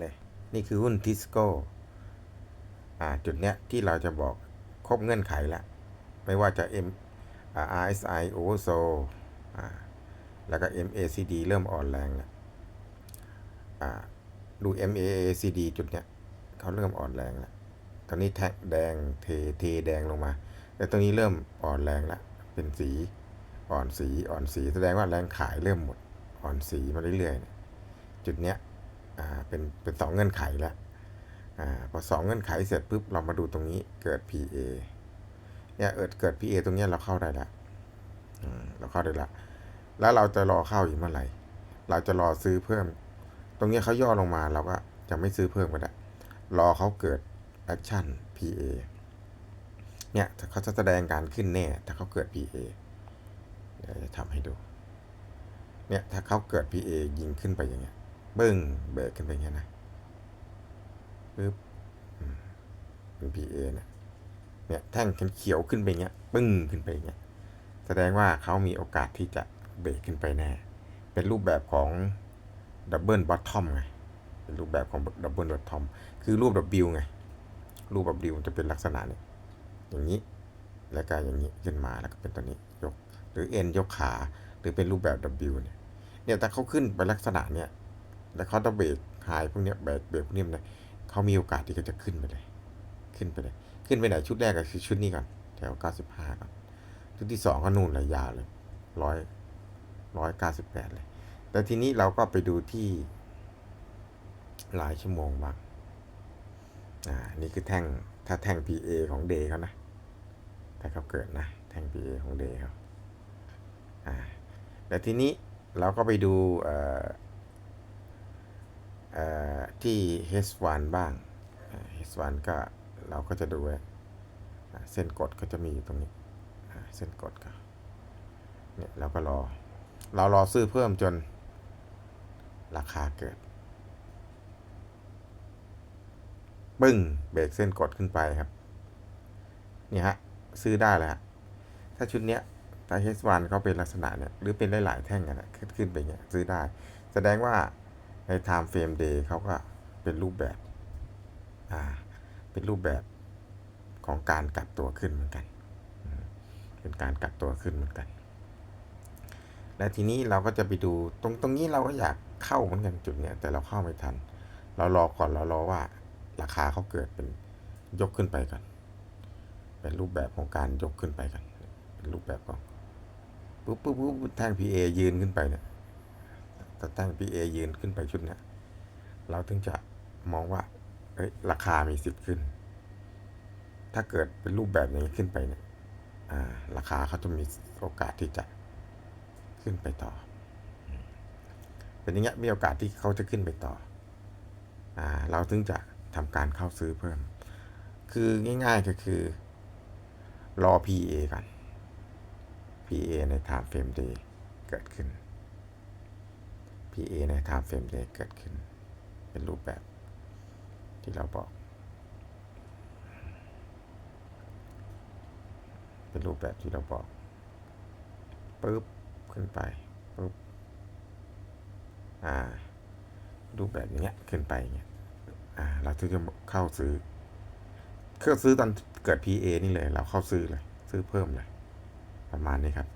เลย นี่คือหุ้นทิสโก้อ่าจุดเนี้ยที่เราจะบอกครบเงื่อนไขแล้ว ไม่ว่าจะ M RSI Oversold อ่าแล้วก็ MACD เริ่มอ่อนแรงแล้วอ่าดู MACD จุดเนี้ยเขาเริ่มอ่อนแรงแล้วตอนนี้แท็กแดงเทเทแดงลงมา แต่ตรงนี้เริ่มอ่อนแรงแล้วเป็นสีอ่อนสีอ่อนสีแสดงว่าแรงขายเริ่มหมดอ่อนสีมาเรื่อยๆจุดเนี้ย เป็นเป็นสองเงื่อนไขแล้วอ่าพอสองเงื่อนไขเสร็จปุ๊บเรามาดูตรงนี้เกิด PA เนี่ยเอิดเกิด PA ตรงนี้เราเข้าได้ล้วอืมเราเข้าได้ล้วแล้วเราจะรอเข้าอีกเมื่อไหร่ เราจะรอซื้อเพิ่ม ตรงนี้เขาย่อลงมาเราก็จะไม่ซื้อเพิ่มก็ได้ รอเขาเกิด action PA เนี่ยเขาจะแสดงการขึ้นแน่ถ้าเขาเกิด PA เดี๋ยวจะทำให้ดู เนี่ยถ้าเขาเกิด PA ยิงขึ้นไปอย่างเงี้ย บึ้งเบรกขึ้นไปอย่างเงี้ยนะปึ๊บเป็น PA เนี่ยเนี่ยแท่งเขียวขึ้นไปอย่างเงี้ยปึ้งขึ้นไปอย่างเงี้ยแสดงว่าเขามีโอกาสที่จะเบรกขึ้นไปแน่ เป็นรูปแบบของดับเบิลบอททอมไงเป็นรูปแบบของดับเบิลบอททอมคือรูป W ไง รูป W มันจะเป็นลักษณะเนี่ยอย่างนี้แล้วก็อย่างนี้ขึ้นมาแล้วก็เป็นตัวนี้ยก หรือ N ยกขาหรือเป็นรูปแบบ W เนี่ยเนี่ยถ้าเขาขึ้นไปลักษณะเนี่ย แล้วเขาต้องเบรกไฮพวกเนี้ยเบรกเบรกพวกนี้มันเขามีโอกาสที่เขาจะขึ้นไปเลย ขึ้นไปเลย ขึ้นไปไหนชุดแรกก็คือชุดนี้ก่อน แถว 95ก่อนชุดที่สองก็นู่นเลยยาวเลยร้อยร้อยเก้าสิบแปดเลย แต่ทีนี้เราก็ไปดูที่หลายชั่วโมงบ้าง อ่า นี่คือแท่ง ถ้าแท่ง PA ของเดย์เขานะ ถ้าเขาเกิดนะ แท่ง PA ของเดย์เขาอ่า แต่ทีนี้เราก็ไปดูเอ่อ ที่ H1 บ้างอ่า H1 ก็เราก็จะดูเส้นกดก็จะมีอยู่ตรงนี้ เส้นกดก็เนี่ยเราก็รอ เรารอซื้อเพิ่มจนราคาเกิด ปึ้ง เบรกเส้นกดขึ้นไปครับนี่ฮะ ซื้อได้แล้วฮะถ้าชุดเนี้ยถ้า H1 เขาเป็นลักษณะเนี่ย หรือเป็นหลายๆแท่งกันนะขึ้นขึ้นไปเงี้ยซื้อได้ แสดงว่า ใน time frame day เขาก็เป็นรูปแบบอ่าเป็นรูปแบบของการกลับตัวขึ้นเหมือนกัน เป็นการกลับตัวขึ้นเหมือนกัน และทีนี้เราก็จะไปดูตรงตรงนี้เราก็อยากเข้าเหมือนกันจุดเนี้ยแต่เราเข้าไม่ทัน เรารอก่อนเรารอว่าราคาเขาเกิดเป็นยกขึ้นไปก่อน เป็นรูปแบบของการยกขึ้นไปกัน เป็นรูปแบบของปุ๊บปุ๊บปุ๊บแท่ง PA ยืนขึ้นไปเนี่ย ถ้าแท่ง PA ยืนขึ้นไปชุดเนี้ยเราถึงจะมองว่าเอ้ยราคามีสิทธิ์ขึ้น ถ้าเกิดเป็นรูปแบบอย่างนี้ขึ้นไปเนี่ยราคาเขาจะมีโอกาสที่จะขึ้นไปต่อ เป็นอย่างเงี้ยมีโอกาสที่เขาจะขึ้นไปต่ออ่าเราถึงจะทำการเข้าซื้อเพิ่ม คือง่ายๆก็คือ รอ PA ก่อน PA ใน time frame day เกิดขึ้น PA ใน time frame day เกิดขึ้น เป็นรูปแบบที่เราบอก เป็นรูปแบบที่เราบอกปึ๊บขึ้นไปปึ๊บอ่า รูปแบบอย่างเงี้ยขึ้นไปเงี้ยอ่าเราถึงจะเข้าซื้อเครื่องซื้อตอนเกิด PA นี่เลย เราเข้าซื้อเลย ซื้อเพิ่มเลย ประมาณนี้ครับ